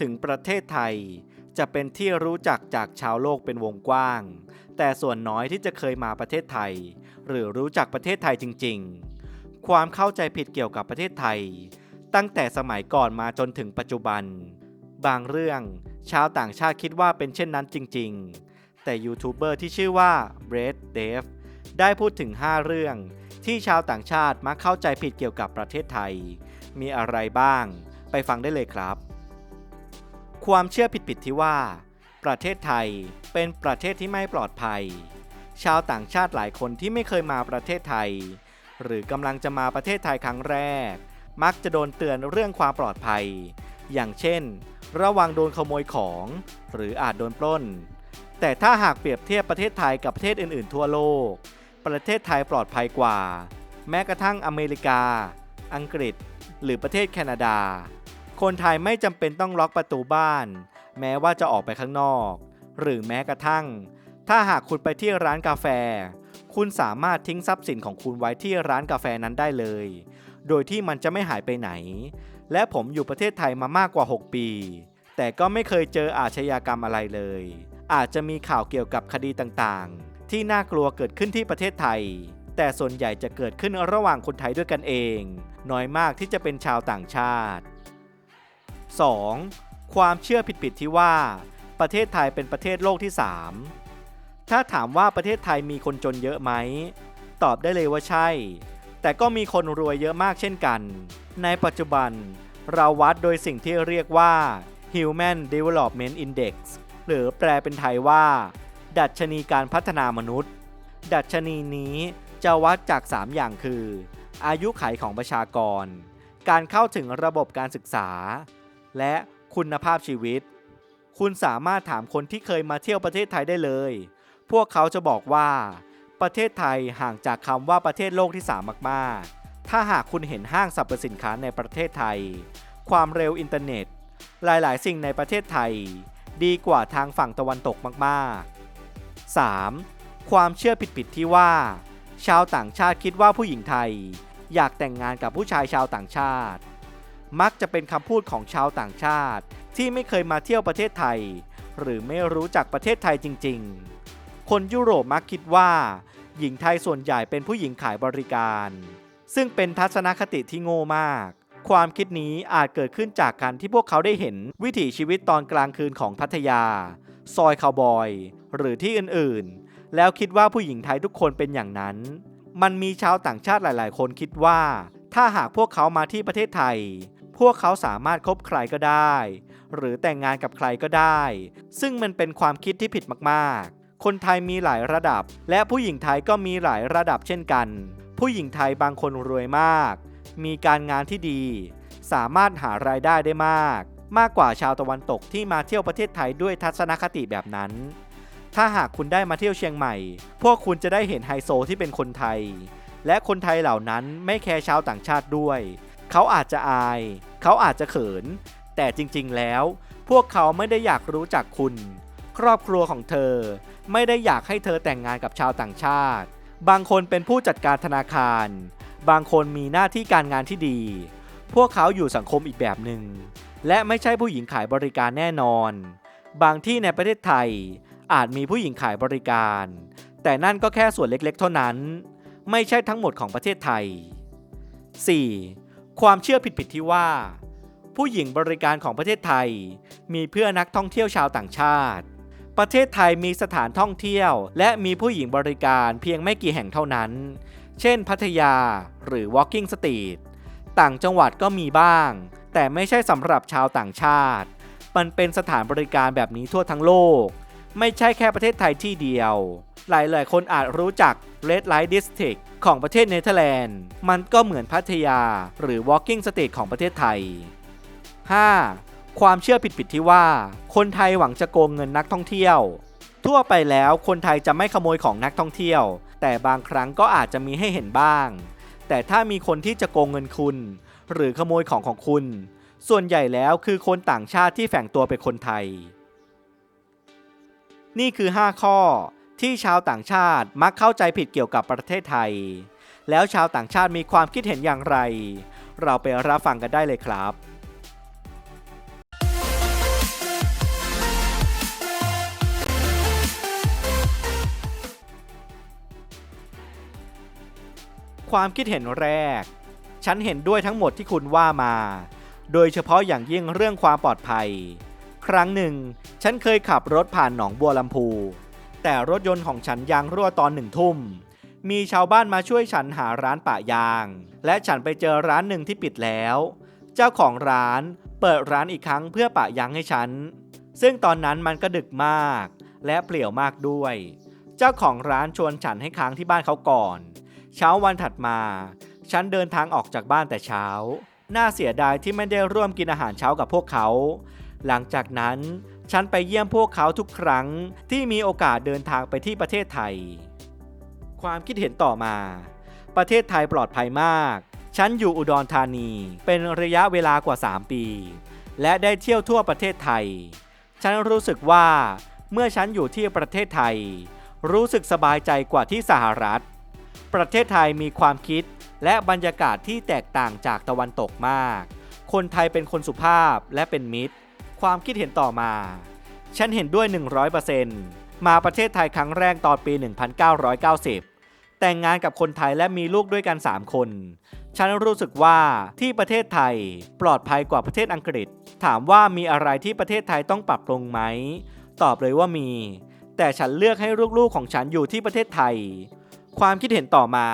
ถึงประเทศไทย จะเป็นที่รู้จักจากชาวโลกเป็นวงกว้าง แต่ส่วนน้อยที่จะเคยมาประเทศไทย หรือรู้จักประเทศไทยจริง ๆ ความเข้าใจผิดเกี่ยวกับประเทศไทย ตั้งแต่สมัยก่อนมาจนถึงปัจจุบัน บางเรื่องชาวต่างชาติคิดว่าเป็นเช่นนั้นจริง ๆ แต่ยูทูบเบอร์ที่ชื่อว่า b r e d d a v ได้พูดถึง 5 เรื่องที่ชาวต่างชาติมักเข้าใจผิดเกี่ยวกับประเทศไทย มีอะไรบ้าง ไปฟังได้เลยครับ ความเชื่อผิดๆที่ว่า ประเทศไทยเป็นประเทศที่ไม่ปลอดภัย ชาวต่างชาติหลายคนที่ไม่เคยมาประเทศไทย หรือกำลังจะมาประเทศไทยครั้งแรก มักจะโดนเตือนเรื่องความปลอดภัย อย่างเช่น ระวังโดนขโมยของ หรืออาจโดนปล้น แต่ถ้าหากเปรียบเทียบประเทศไทยกับประเทศอื่น ๆ ทั่วโลก ประเทศไทยปลอดภัยกว่า แม้กระทั่งอเมริกา อังกฤษ หรือประเทศแคนาดา คนไทยไม่จำเป็นต้องล็อกประตูบ้าน แม้ว่าจะออกไปข้างนอก หรือแม้กระทั่ง ถ้าหากคุณไปที่ร้านกาแฟ คุณสามารถทิ้งทรัพย์สินของคุณไว้ที่ร้านกาแฟนั้นได้เลย โดยที่มันจะไม่หายไปไหน และผมอยู่ประเทศไทยมามากกว่า 6 ปี แต่ก็ไม่เคยเจออาชญากรรมอะไรเลย อาจจะมีข่าวเกี่ยวกับคดีต่างๆ ที่น่ากลัวเกิดขึ้นที่ประเทศไทย แต่ส่วนใหญ่จะเกิดขึ้นระหว่างคนไทยด้วยกันเอง น้อยมากที่จะเป็นชาวต่างชาติ 2. ความเชื่อผิดๆที่ว่า ประเทศไทยเป็นประเทศโลกที่ 3 ถ้าถามว่าประเทศไทยมีคนจนเยอะไหม ตอบได้เลยว่าใช่ แต่ก็มีคนรวยเยอะมากเช่นกัน ในปัจจุบันเราวัดโดยสิ่งที่เรียกว่า Human Development Index หรือแปลเป็นไทยว่า ดัชนีการพัฒนามนุษย์ ดัชนีนี้จะวัดจาก 3 อย่างคือ อายุขัยของประชากร การเข้าถึงระบบการศึกษา และคุณภาพชีวิต คุณสามารถถามคนที่เคยมาเที่ยวประเทศไทยได้เลย พวกเขาจะบอกว่า ประเทศไทยห่างจากคำว่าประเทศโลกที่3มากๆ ถ้าหากคุณเห็นห้างสรรพสินค้าในประเทศไทย ความเร็วอินเทอร์เน็ต หลายๆ สิ่งในประเทศไทย ดีกว่าทางฝั่งตะวันตกมากๆ 3. ความเชื่อผิดๆที่ว่า ชาวต่างชาติคิดว่าผู้หญิงไทย อยากแต่งงานกับผู้ชายชาวต่างชาติ มักจะเป็นคำพูดของชาวต่างชาติ ที่ไม่เคยมาเที่ยวประเทศไทย หรือไม่รู้จักประเทศไทยจริง ๆ คนยุโรปมักคิดว่า หญิงไทยส่วนใหญ่เป็นผู้หญิงขายบริการ ซึ่งเป็นทัศนคติที่โง่มาก ความคิดนี้อาจเกิดขึ้นจากการที่พวกเขาได้เห็นวิถีชีวิตตอนกลางคืนของพัทยา ซอยคาวบอย หรือที่อื่นๆ แล้วคิดว่าผู้หญิงไทยทุกคนเป็นอย่างนั้น มันมีชาวต่างชาติหลาย ๆ คนคิดว่าถ้าหากพวกเขามาที่ประเทศไทย พวกเขาสามารถคบใครก็ได้ หรือแต่งงานกับใครก็ได้ ซึ่งมันเป็นความคิดที่ผิดมากๆ คนไทยมีหลายระดับ และผู้หญิงไทยก็มีหลายระดับเช่นกัน ผู้หญิงไทยบางคนรวยมาก มีการงานที่ดี สามารถหารายได้ได้มาก มากกว่าชาวตะวันตกที่มาเที่ยวประเทศไทยด้วยทัศนคติแบบนั้น ถ้าหากคุณได้มาเที่ยวเชียงใหม่ พวกคุณจะได้เห็นไฮโซที่เป็นคนไทย และคนไทยเหล่านั้นไม่แคร์ชาวต่างชาติด้วย เขาอาจจะอาย เขาอาจจะเขิน แต่จริงๆแล้ว พวกเขาไม่ได้อยากรู้จักคุณ ครอบครัวของเธอ ไม่ได้อยากให้เธอแต่งงานกับชาวต่างชาติ บางคนเป็นผู้จัดการธนาคาร บางคนมีหน้าที่การงานที่ดี พวกเขาอยู่สังคมอีกแบบหนึ่งและไม่ใช่ผู้หญิงขายบริการแน่นอน บางที่ในประเทศไทย อาจมีผู้หญิงขายบริการ แต่นั่นก็แค่ส่วนเล็กๆ เท่านั้น ไม่ใช่ทั้งหมดของประเทศไทย 4. ความเชื่อผิดๆที่ว่า ผู้หญิงบริการของประเทศไทย มีเพื่อนักท่องเที่ยวชาวต่างชาติ ประเทศไทยมีสถานท่องเที่ยว และมีผู้หญิงบริการเพียงไม่กี่แห่งเท่านั้น เช่น พัทยาหรือ Walking Street ต่างจังหวัดก็มีบ้าง แต่ไม่ใช่สำหรับชาวต่างชาติ มันเป็นสถานบริการแบบนี้ทั่วทั้งโลก ไม่ใช่แค่ประเทศไทยที่เดียว หลายๆ คนอาจรู้จัก Red Light District ของประเทศเนเธอร์แลนด์ มันก็เหมือนพัทยา หรือ Walking Street ของประเทศไทย 5. ความเชื่อผิดๆที่ว่า คนไทยหวังจะโกงเงินนักท่องเที่ยว ทั่วไปแล้วคนไทยจะไม่ขโมยของนักท่องเที่ยว แต่บางครั้งก็อาจจะมีให้เห็นบ้าง แต่ถ้ามีคนที่จะโกงเงินคุณ หรือขโมยของของคุณ ส่วนใหญ่แล้วคือคนต่างชาติที่แฝงตัวเป็นคนไทย นี่คือ 5 ข้อที่ชาวต่างชาติมักเข้าใจผิดเกี่ยวกับประเทศไทย แล้วชาวต่างชาติมีความคิดเห็นอย่างไร เราไปรับฟังกันได้เลยครับ ความคิดเห็นแรก ฉันเห็นด้วยทั้งหมดที่คุณว่ามา โดยเฉพาะอย่างยิ่งเรื่องความปลอดภัย ครั้งหนึ่ง ฉันเคยขับรถผ่านหนองบัวลำพู แต่รถยนต์ของฉันยางรั่วตอนหนึ่งทุ่ม มีชาวบ้านมาช่วยฉันหาร้านปะยาง และฉันไปเจอร้านหนึ่งที่ปิดแล้ว เจ้าของร้านเปิดร้านอีกครั้งเพื่อปะยางให้ฉัน ซึ่งตอนนั้นมันก็ดึกมาก และเปลี่ยวมากด้วย เจ้าของร้านชวนฉันให้ค้างที่บ้านเขาก่อน เช้าวันถัดมา ฉันเดินทางออกจากบ้านแต่เช้า น่าเสียดายที่ไม่ได้ร่วมกินอาหารเช้ากับพวกเขา หลังจากนั้นฉันไปเยี่ยมพวกเขาทุกครั้งที่มีโอกาสเดินทางไปที่ประเทศไทย ความคิดเห็นต่อมา ประเทศไทยปลอดภัยมาก ฉันอยู่อุดรธานีเป็นระยะเวลากว่า 3 ปี และได้เที่ยวทั่วประเทศไทย ฉันรู้สึกว่าเมื่อฉันอยู่ที่ประเทศไทย รู้สึกสบายใจกว่าที่สหรัฐ ประเทศไทยมีความคิดและบรรยากาศที่แตกต่างจากตะวันตกมาก คนไทยเป็นคนสุภาพและเป็นมิตร ความคิดเห็นต่อมา ฉันเห็นด้วย 100%มาประเทศไทยครั้งแรกตอนปี 1990 แต่งงานกับคนไทยและมีลูกด้วยกัน 3 คน ฉันรู้สึกว่าที่ประเทศไทยปลอดภัยกว่าประเทศอังกฤษ ถามว่ามีอะไรที่ประเทศไทยต้องปรับปรุงไหม ตอบเลยว่ามี แต่ฉันเลือกให้ลูกๆของฉันอยู่ที่ประเทศไทย ความคิดเห็นต่อมา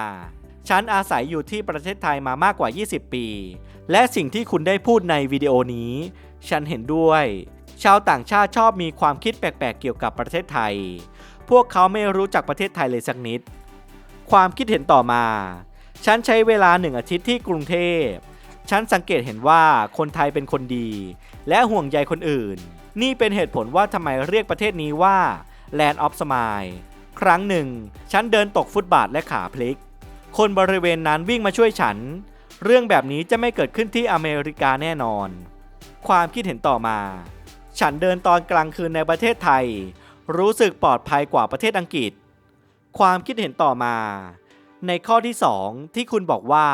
ฉันอาศัยอยู่ที่ประเทศไทยมามากกว่า 20 ปี และสิ่งที่คุณได้พูดในวิดีโอนี้ ฉันเห็นด้วย ชาวต่างชาติชอบมีความคิดแปลกๆเกี่ยวกับประเทศไทย พวกเขาไม่รู้จักประเทศไทยเลยสักนิด ความคิดเห็นต่อมา ฉันใช้เวลาหนึ่งอาทิตย์ที่กรุงเทพ ฉันสังเกตเห็นว่าคนไทยเป็นคนดี และห่วงใยคนอื่น นี่เป็นเหตุผลว่าทำไมเรียกประเทศนี้ว่า Land of Smile ครั้งหนึ่ง ฉันเดินตกฟุตบาทและขาพลิก คนบริเวณนั้นวิ่งมาช่วยฉัน เรื่องแบบนี้จะไม่เกิดขึ้นที่อเมริกาแน่นอน ความคิดเห็นต่อมา ฉันเดินตอนกลางคืนในประเทศไทย รู้สึกปลอดภัยกว่าประเทศอังกฤษ ความคิดเห็นต่อมา ในข้อที่ 2 ที่คุณบอกว่า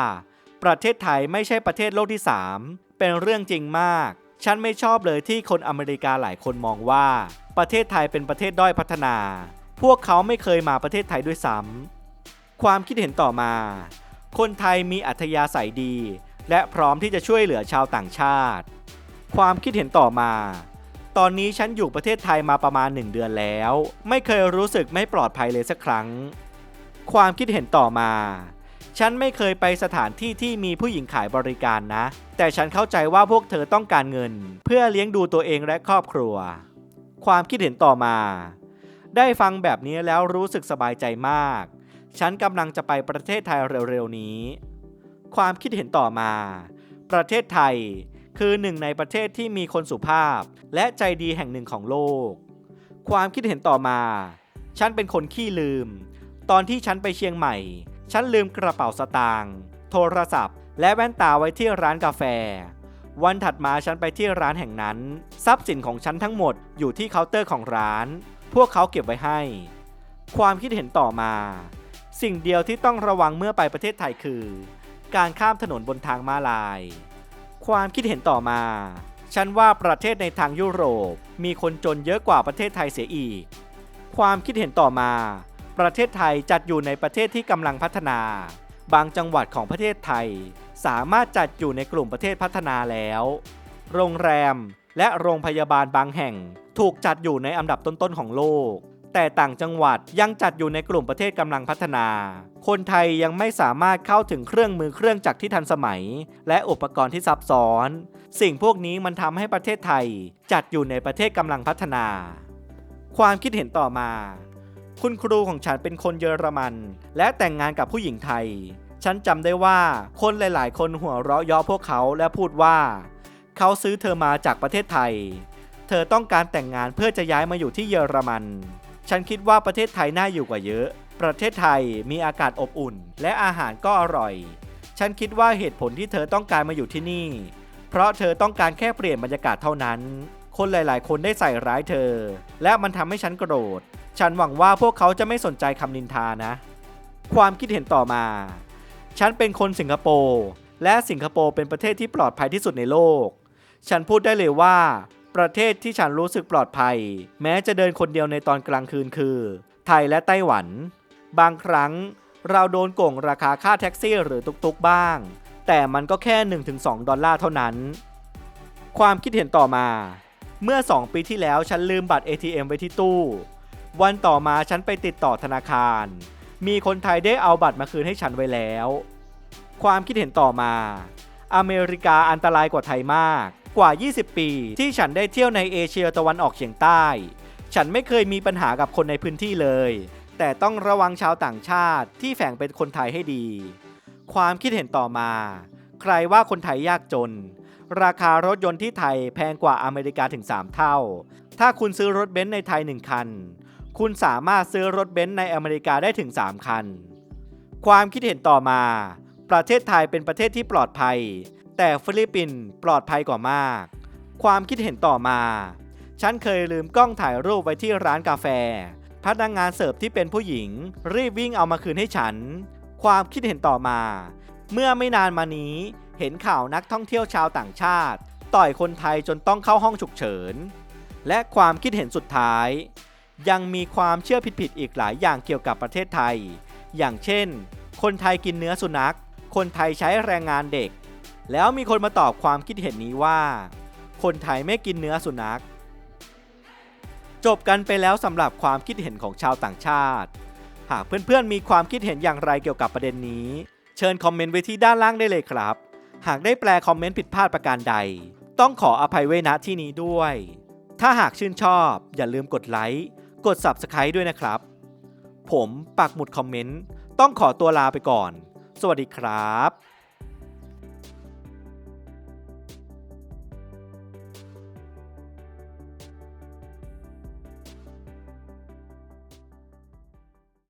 ประเทศไทยไม่ใช่ประเทศโลกที่ 3 เป็นเรื่องจริงมาก ฉันไม่ชอบเลยที่คนอเมริกาหลายคนมองว่า ประเทศไทยเป็นประเทศด้อยพัฒนา พวกเขาไม่เคยมาประเทศไทยด้วยซ้ำความคิดเห็นต่อมา คนไทยมีอัธยาศัยดี และพร้อมที่จะช่วยเหลือชาวต่างชาติ ความคิดเห็นต่อมา ตอนนี้ฉันอยู่ประเทศไทยมาประมาณ 1 เดือนแล้ว ไม่เคยรู้สึกไม่ปลอดภัยเลยสักครั้ง ความคิดเห็นต่อมา ฉันไม่เคยไปสถานที่ที่มีผู้หญิงขายบริการนะ แต่ฉันเข้าใจว่าพวกเธอต้องการเงิน เพื่อเลี้ยงดูตัวเองและครอบครัว ความคิดเห็นต่อมา ได้ฟังแบบนี้แล้วรู้สึกสบายใจมาก ฉันกำลังจะไปประเทศไทยเร็วๆนี้ ความคิดเห็นต่อมา ประเทศไทย คือหนึ่งในประเทศที่มีคนสุภาพ และใจดีแห่งหนึ่งของโลก ความคิดเห็นต่อมา ฉันเป็นคนขี้ลืม ตอนที่ฉันไปเชียงใหม่ ฉันลืมกระเป๋าสตางค์โทรศัพท์ และแว่นตาไว้ที่ร้านกาแฟ วันถัดมาฉันไปที่ร้านแห่งนั้น ทรัพย์สินของฉันทั้งหมดอยู่ที่เคาน์เตอร์ของร้าน พวกเขาเก็บไว้ให้ ความคิดเห็นต่อมา สิ่งเดียวที่ต้องระวังเมื่อไปประเทศไทยคือ การข้ามถนนบนทางม้าลาย ความคิดเห็นต่อมา ฉันว่าประเทศในทางยุโรป มีคนจนเยอะกว่าประเทศไทยเสียอีก ความคิดเห็นต่อมา ประเทศไทยจัดอยู่ในประเทศที่กำลังพัฒนา บางจังหวัดของประเทศไทย สามารถจัดอยู่ในกลุ่มประเทศพัฒนาแล้ว โรงแรมและโรงพยาบาลบางแห่งถูกจัดอยู่ในอันดับต้นๆของโลก แต่ต่างจังหวัดยังจัดอยู่ในกลุ่มประเทศกำลังพัฒนา คนไทยยังไม่สามารถเข้าถึงเครื่องมือเครื่องจักรที่ทันสมัย และอุปกรณ์ที่ซับซ้อน สิ่งพวกนี้มันทำให้ประเทศไทย จัดอยู่ในประเทศกำลังพัฒนา ความคิดเห็นต่อมา คุณครูของฉันเป็นคนเยอรมัน และแต่งงานกับผู้หญิงไทย ฉันจำได้ว่าคนหลาย ๆ คนหัวเราะยาะพวกเขาและพูดว่า เขาซื้อเธอมาจากประเทศไทย เธอต้องการแต่งงานเพื่อจะย้ายมาอยู่ที่เยอรมัน ฉันคิดว่าประเทศไทยน่าอยู่กว่าเยอะ ประเทศไทยมีอากาศอบอุ่น และอาหารก็อร่อย ฉันคิดว่าเหตุผลที่เธอต้องการมาอยู่ที่นี่ เพราะเธอต้องการแค่เปลี่ยนบรรยากาศเท่านั้น คนหลาย ๆ คนได้ใส่ร้ายเธอ และมันทำให้ฉันโกรธ ฉันหวังว่าพวกเขาจะไม่สนใจคำนินทานะ ความคิดเห็นต่อมา ฉันเป็นคนสิงคโปร์ และสิงคโปร์เป็นประเทศที่ปลอดภัยที่สุดในโลก ฉันพูดได้เลยว่า ประเทศที่ฉันรู้สึกปลอดภัย แม้จะเดินคนเดียวในตอนกลางคืนคือ ไทยและไต้หวัน บางครั้งเราโดนโกงราคาค่าแท็กซี่หรือตุกๆบ้าง แต่มันก็แค่ 1-2 ดอลลาร์เท่านั้น ความคิดเห็นต่อมา เมื่อ 2 ปีที่แล้วฉันลืมบัตร ATM ไว้ที่ตู้ วันต่อมาฉันไปติดต่อธนาคาร มีคนไทยได้เอาบัตรมาคืนให้ฉันไว้แล้ว ความคิดเห็นต่อมา อเมริกาอันตรายกว่าไทยมาก กว่า 20 ปี ที่ฉันได้เที่ยวในเอเชียตะวันออกเฉียงใต้ ฉันไม่เคยมีปัญหากับคนในพื้นที่เลย แต่ต้องระวังชาวต่างชาติที่แฝงเป็นคนไทยให้ดี ความคิดเห็นต่อมา ใครว่าคนไทยยากจน ราคารถยนต์ที่ไทยแพงกว่าอเมริกาถึง 3 เท่า ถ้าคุณซื้อรถเบนซ์ในไทย 1 คัน คุณสามารถซื้อรถเบนซ์ในอเมริกาได้ถึง 3 คัน ความคิดเห็นต่อมา ประเทศไทยเป็นประเทศที่ปลอดภัย แต่ฟิลิปปินส์ปลอดภัยกว่ามาก ความคิดเห็นต่อมา ฉันเคยลืมกล้องถ่ายรูปไว้ที่ร้านกาแฟ พนักงานเสิร์ฟที่เป็นผู้หญิง รีบวิ่งเอามาคืนให้ฉัน ความคิดเห็นต่อมา เมื่อไม่นานมานี้เห็นข่าวนักท่องเที่ยวชาวต่างชาติ ต่อยคนไทยจนต้องเข้าห้องฉุกเฉิน และความคิดเห็นสุดท้าย ยังมีความเชื่อผิดๆอีกหลายอย่างเกี่ยวกับประเทศไทย อย่างเช่น คนไทยกินเนื้อสุนัข คนไทยใช้แรงงานเด็ก แล้วมีคนมาตอบความคิดเห็นนี้ว่า คนไทยไม่กินเนื้อสุนัข จบกันไปแล้วสำหรับความคิดเห็นของชาวต่างชาติ หากเพื่อนๆมีความคิดเห็นอย่างไรเกี่ยวกับประเด็นนี้ เชิญคอมเมนต์ไว้ที่ด้านล่างได้เลยครับ หากได้แปลคอมเมนต์ผิดพลาดประการใด ต้องขออภัยไว้ณที่นี้ด้วย ถ้าหากชื่นชอบ อย่าลืมกดไลค์กด Subscribe ด้วยนะครับ ผมปักหมุดคอมเมนต์ต้องขอตัวลาไปก่อน สวัสดีครับ